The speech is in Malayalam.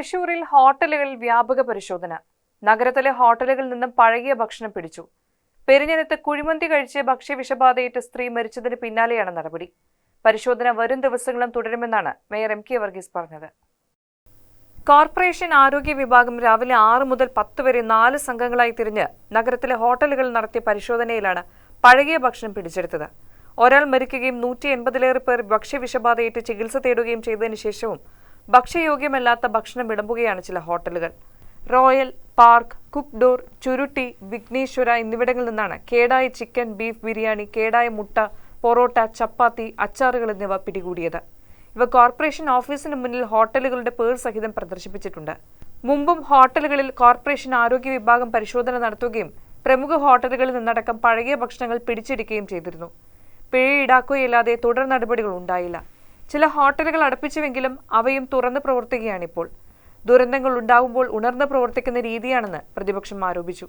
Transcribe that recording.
തൃശൂരിൽ ഹോട്ടലുകളിൽ വ്യാപക പരിശോധന. നഗരത്തിലെ ഹോട്ടലുകളിൽ നിന്നും പഴകിയ ഭക്ഷണം പിടിച്ചു. പെരിഞ്ഞനത്ത് കുഴിമന്തി കഴിച്ച് ഭക്ഷ്യവിഷബാധയേറ്റ് സ്ത്രീ മരിച്ചതിന് പിന്നാലെയാണ് നടപടി. പരിശോധന വരും ദിവസങ്ങളും തുടരുമെന്നാണ് മേയർ എം കെ വർഗീസ് പറഞ്ഞത്. കോർപ്പറേഷൻ ആരോഗ്യ വിഭാഗം രാവിലെ ആറ് മുതൽ പത്ത് വരെ നാല് സംഘങ്ങളായി തിരിഞ്ഞ് നഗരത്തിലെ ഹോട്ടലുകളിൽ നടത്തിയ പരിശോധനയിലാണ് പഴകിയ ഭക്ഷണം പിടിച്ചെടുത്തത്. ഒരാൾ മരിക്കുകയും നൂറ്റി എൺപതിലേറെ പേർ ഭക്ഷ്യവിഷബാധയേറ്റ് ചികിത്സ തേടുകയും ചെയ്തതിനു ശേഷവും ഭക്ഷ്യയോഗ്യമല്ലാത്ത ഭക്ഷണം വിളമ്പുകയാണ് ചില ഹോട്ടലുകൾ. റോയൽ പാർക്ക് കുക്ക് ഡോർ ചുരുട്ടി വിഘ്നേശ്വര എന്നിവിടങ്ങളിൽ നിന്നാണ് കേടായ ചിക്കൻ ബീഫ് ബിരിയാണി കേടായ മുട്ട പൊറോട്ട ചപ്പാത്തി അച്ചാറുകൾ എന്നിവ പിടികൂടിയത്. ഇവ കോർപ്പറേഷൻ ഓഫീസിന് മുന്നിൽ ഹോട്ടലുകളുടെ പേർ സഹിതം പ്രദർശിപ്പിച്ചിട്ടുണ്ട്. മുമ്പും ഹോട്ടലുകളിൽ കോർപ്പറേഷൻ ആരോഗ്യ വിഭാഗം പരിശോധന നടത്തുകയും പ്രമുഖ ഹോട്ടലുകളിൽ നിന്നടക്കം പഴകിയ ഭക്ഷണങ്ങൾ പിടിച്ചെടുക്കുകയും ചെയ്തിരുന്നു. പിഴ ഈടാക്കുകയില്ലാതെ തുടർ നടപടികൾ ഉണ്ടായില്ല. ചില ഹോട്ടലുകൾ അടപ്പിച്ചുവെങ്കിലും അവയും തുറന്ന് പ്രവർത്തിക്കുകയാണിപ്പോൾ. ദുരന്തങ്ങൾ ഉണ്ടാവുമ്പോൾ ഉണർന്ന് പ്രവർത്തിക്കുന്ന രീതിയാണെന്ന് പ്രതിപക്ഷം ആരോപിച്ചു.